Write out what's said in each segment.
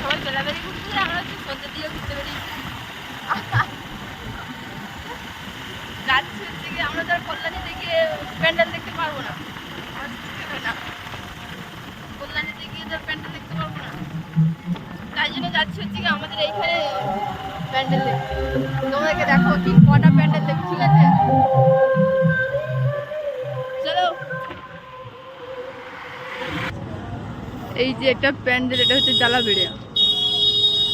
সবাই বেলাবেলি আমরা হচ্ছে সন্ধ্যের দিকে ঘুরতে বেরিয়েছি যাচ্ছি হচ্ছে আমরা তো আর কল্যাণীতে প্যান্ডেল দেখতে পারব না। কল্যাণীতে গিয়ে তো প্যান্ডেল দেখতে পারব না তাই জন্য যাচ্ছি হচ্ছে কি আমাদের এইখানে প্যান্ডেল দেখতে। তোমাদেরকে দেখো কি কটা প্যান্ডেল দেখো ঠিক আছে? এই যে একটা প্যান্ডেল, এটা হচ্ছে জালাবেড়িয়া।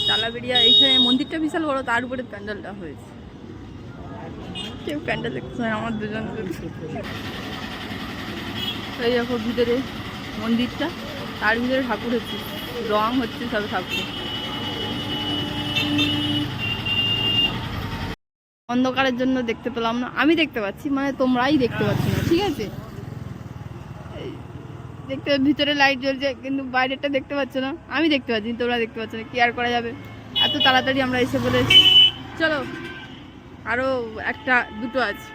জালাবেড়িয়া, এইখানে মন্দিরটা বিশাল বড়, তার উপরে প্যান্ডেলটা হয়েছে। কেউ প্যান্ডেল দেখতে হয় আমার দুজন এই দেখো ভিতরে মন্দিরটা, তার ভিতরে ঠাকুর হচ্ছে, রং হচ্ছে সব ঠাকুর। অন্ধকারের জন্য দেখতে পেলাম না, আমি দেখতে পাচ্ছি মানে তোমরাই দেখতে পাচ্ছি না, ঠিক আছে? দেখতে ভিতরে লাইট জ্বলছে, কিন্তু বাইরেটা দেখতে পাচ্ছ না। আমি দেখতে পাচ্ছি তোমরা দেখতে পাচ্ছ না কি আর করা যাবে। এত তাড়াতাড়ি আমরা এসে বলেছি চলো আরও একটা, দুটো আছে।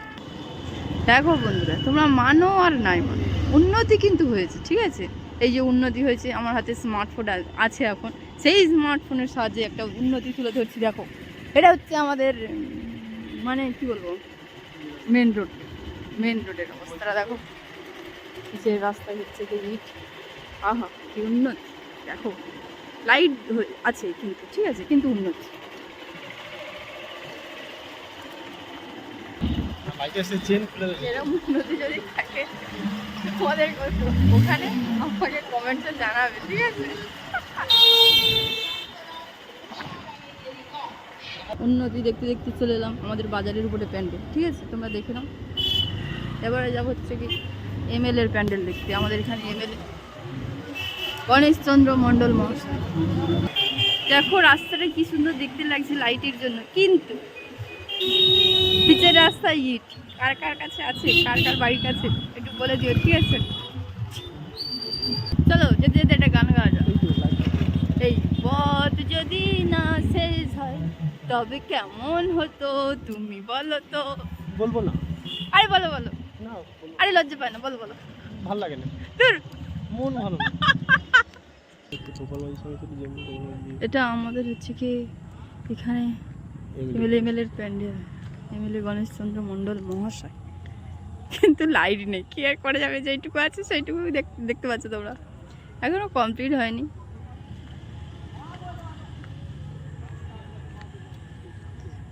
দেখো বন্ধুরা, তোমরা মানো আর নাই মানো। উন্নতি কিন্তু হয়েছে, ঠিক আছে? এই যে উন্নতি হয়েছে, আমার হাতে স্মার্টফোন আছে এখন। সেই স্মার্টফোনের সাহায্যে একটা উন্নতি তুলে ধরছি, দেখো। এটা হচ্ছে আমাদের মানে কি বলব? মেন রোড মেন রোডের অবস্থাটা দেখো। যে রাস্তা হচ্ছে যে ইট। আহা কি উন্নতি। দেখো লাইট আছে কিন্তু ঠিক আছে কিন্তু উন্নতি। এরকম উন্নতি যদি থাকে তোমাদের ওখানে আমাকে কমেন্টে জানাবে ঠিক আছে? উন্নতি দেখতে দেখতে চলে এলাম আমাদের বাজারের উপরে প্যান্ডেল ঠিক আছে? তোমরা দেখে নাও। এবারে যাব হচ্ছে কি এমএল এর প্যান্ডেল দেখতে। আমাদের এখানে এমএলএ গণেশচন্দ্র মণ্ডল মহাশয় দেখো রাস্তাটা কি সুন্দর দেখতে লাগছে লাইটের জন্য। কিন্তু পিচের রাস্তা ইট। কার কার কাছে আছে? কার কার বাড়ির কাছে? একটু বলে দিও ঠিক আছে? চলো যেতে যেতে একটা গান গাওয়া যাক। এই পথ যদি না শেষ হয় তবে কেমন হতো তুমি বলো তো? বলব না। আরে বলো বলো। না আরে লজ্জা পায় না বলো বলো। ভালো লাগে না। দূর মন ভালো এটা আমাদের হচ্ছে কি এখানে। এমএলএ। এমএলএর প্যান্ডেল। এমএলএ গণেশচন্দ্র মণ্ডল মহাশয়। কিন্তু লাইট নেই। কি আর করা যাবে? যেইটুকু আছে সেইটুকু দেখ- দেখতে পাচ্ছ তোমরা। এখনও কমপ্লিট হয়নি।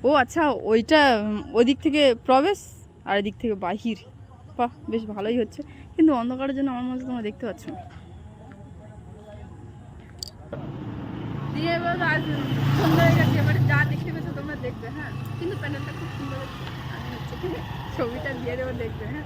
ও আচ্ছা ওইটা ওদিক থেকে প্রবেশ আর এদিক থেকে বাহির। বাহ বেশ ভালোই হচ্ছে। কিন্তু অন্ধকারের জন্য আমার মধ্যে তোমরা দেখতে পাচ্ছ যা তোমরা দেখবে হ্যাঁ। কিন্তু প্যান্ডেলটা খুব সুন্দর ছবিটা দিয়ে দেবো দেখবে হ্যাঁ।